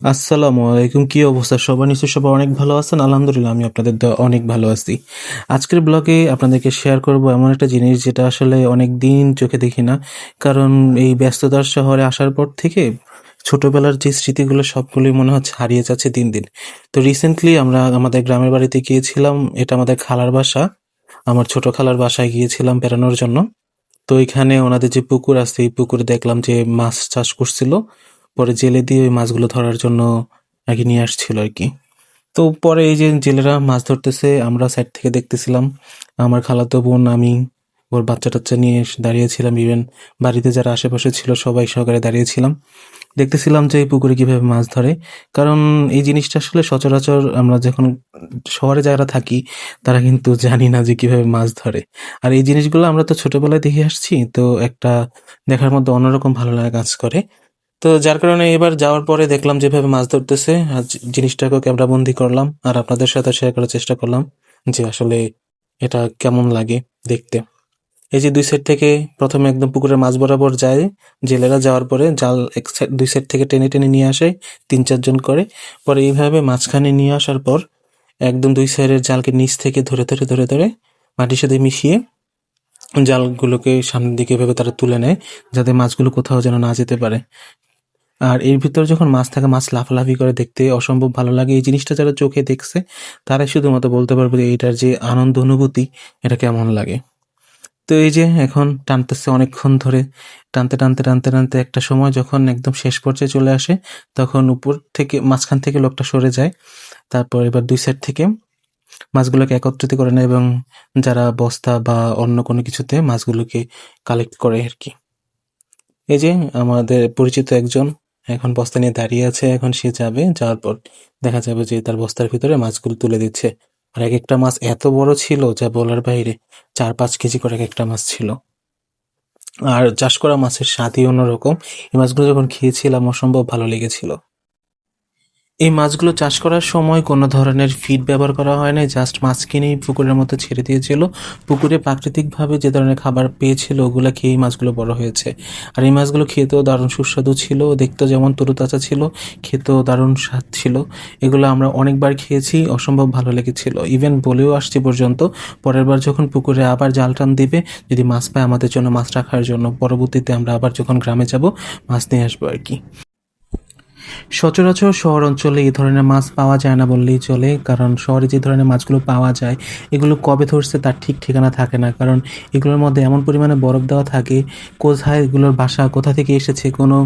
আসসালামু আলাইকুম, কি অবস্থা? সবার নিশ্চয়ই সবাই অনেক ভালো আছেন। আলহামদুলিল্লাহ, আমি আপনাদের অনেক ভালো আছি। আজকের ব্লগে আপনাদেরকে শেয়ার করব এমন একটা জিনিস যেটা আসলে অনেক দিন চোখে দেখি না। কারণ এই ব্যস্ততার শহরে আসার পর থেকে ছোটবেলার যে স্মৃতিগুলো, সবগুলোই মনে হচ্ছে হারিয়ে যাচ্ছে দিন দিন। তো রিসেন্টলি আমরা আমাদের গ্রামের বাড়িতে গিয়েছিলাম। এটা আমাদের খালার বাসা। আমার ছোট খালার বাসায় গিয়েছিলাম বেড়ানোর জন্য। তো এখানে ওনাদের যে পুকুর আছে, এই পুকুরে দেখলাম যে মাছ চাষ করছিল। পরে জেলে দিয়ে ওই মাছগুলো ধরার জন্য আর কি নিয়ে আসছিল আর কি। তো পরে এই যে জেলেরা মাছ ধরতেছে, আমরা সাইড থেকে দেখতেছিলাম, আমার খালাতো বোন, আমি, ওর বাচ্চা টাচ্চা নিয়ে দাঁড়িয়েছিলাম ইভেন বাড়িতে যারা আশেপাশে ছিল সবাই সহকারে দাঁড়িয়েছিলাম। দেখতেছিলাম যে এই পুকুরে কীভাবে মাছ ধরে, কারণ এই জিনিসটা আসলে সচরাচর আমরা যখন শহরে যারা থাকি, তারা কিন্তু জানি না যে কীভাবে মাছ ধরে। আর এই জিনিসগুলো আমরা তো ছোটোবেলায় দেখে আসছি, তো একটা দেখার মধ্যে অন্যরকম ভালো লাগা কাজ করে। তো যার কারণে এবার যাওয়ার পরে দেখলাম যেভাবে মাছ ধরতেছে, আর জি- জিনিসটাকে ক্যামেরা বন্দি করলাম, আর আপনাদের সাথে শেয়ার করার চেষ্টা করলাম যে আসলে এটা কেমন লাগে দেখতে। এই যে দুই সাইড থেকে প্রথমে একদম পুকুরের মাছ বরাবর যায়, জেলেরা যাওয়ার পরে জাল এক সাইড দুই সাইড থেকে টেনে টেনে নিয়ে আসে, তিন চারজন করে। পরে এইভাবে মাঝখানে নিয়ে আসার পর একদম দুই সাইডের জালকে নিচ থেকে ধরে ধরে ধরে ধরে মাটির সাথে মিশিয়ে জালগুলোকে সামনের দিকে এভাবে তারা তুলে নেয়, যাতে মাছগুলো কোথাও যেন না যেতে পারে। আর এর ভিতরে যখন মাছ থাকে, মাছ লাফালাফি করে দেখতে অসম্ভব ভালো লাগে। এই জিনিসটা যারা চোখে দেখছে, তারাই শুধুমাত্র বলতে পারবে যে এটার যে আনন্দ অনুভূতি, এটা কেমন লাগে। তো এই যে এখন টানতেছে অনেকক্ষণ ধরে, টানতে টানতে টানতে টানতে একটা সময় যখন একদম শেষ পর্যায়ে চলে আসে, তখন উপর থেকে, মাঝখান থেকে লোকটা সরে যায়। তারপর এবার দুই সাইড থেকে মাছগুলোকে একত্রিত করে নেয় এবং যারা বস্তা বা অন্য কোনো কিছুতে মাছগুলোকে কালেক্ট করে আর কি। এই যে আমাদের পরিচিত একজন এখন বস্তা নিয়ে দাঁড়িয়ে আছে, এখন সে যাবে, যাওয়ার পর দেখা যাবে যে তার বস্তার ভিতরে মাছগুলো তুলে দিচ্ছে। আর এক একটা মাছ এত বড় ছিল যা বলার বাইরে চার পাঁচ কেজি করে এক একটা মাছ ছিল। আর চাষ করা মাছের স্বাদই অন্যরকম। এই মাছগুলো যখন খেয়েছিলাম, অসম্ভব ভালো লেগেছিল। এই মাছগুলো চাষ করার সময় কোনো ধরনের ফিড ব্যবহার করা হয় না জাস্ট মাছ কিনেই পুকুরের মধ্যে ছেড়ে দিয়েছিল। পুকুরে প্রাকৃতিকভাবে যে ধরনের খাবার পেয়েছিল, ওগুলো খেয়ে এই মাছগুলো বড় হয়েছে। আর এই মাছগুলো খেতেও দারুণ সুস্বাদু ছিল দেখতেও যেমন তরুতাজা ছিল, খেতেও দারুণ স্বাদ ছিল। এগুলো আমরা অনেকবার খেয়েছি, অসম্ভব ভালো লেগেছিল। ইভেন বলেও আসছি পর্যন্ত, পরের বার যখন পুকুরে আবার জাল টান দিবে, যদি মাছ পায় আমাদের জন্য মাছ রাখার জন্য, পরবর্তীতে আমরা আবার যখন গ্রামে যাব, মাছ নিয়ে আসব আর কি। সচরাচর শহর অঞ্চলে এই ধরনের মাছ পাওয়া যায় না বললেই চলে, কারণ শহরে যে ধরনের মাছগুলো পাওয়া যায়, এগুলো কবে ধরছে তার ঠিক ঠিকানা থাকে না। কারণ এগুলোর মধ্যে এমন পরিমাণে বরফ দেওয়া থাকে, কোথায় এগুলোর বাসা, কোথা থেকে এসেছে কোনো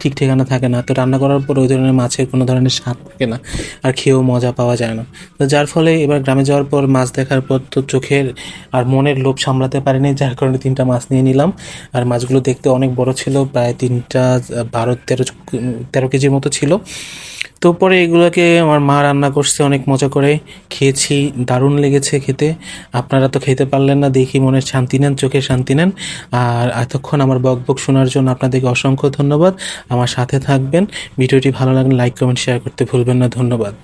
ঠিক ঠিকানা থাকে না। তো রান্না করার পর ওই ধরনের মাছের কোনো ধরনের স্বাদ থাকে না আর খেয়েও মজা পাওয়া যায় না। তো যার ফলে এবার গ্রামে যাওয়ার পর মাছ দেখার পর তো চোখের আর মনের লোভ সামলাতে পারিনি, যার কারণে তিনটা মাছ নিয়ে নিলাম। আর মাছগুলো দেখতে অনেক বড় ছিল, প্রায় তিনটা, বারো, তেরো তেরো কেজির মতো ছিল। তো পরে এগুলোকে আমার মা রান্না করছে, অনেক মজা করে। খেয়েছি, দারুণ লেগেছে খেতে। আপনারা তো খেতে পারলেন না, দেখি মনে শান্তি নেন চোখে শান্তি নেন। আর এতক্ষণ আমার বক বক শোনার জন্য আপনাদেরকে অসংখ্য ধন্যবাদ। আমার সাথে থাকবেন। ভিডিওটি ভালো লাগলে লাইক, কমেন্ট শেয়ার করতে ভুলবেন না। ধন্যবাদ।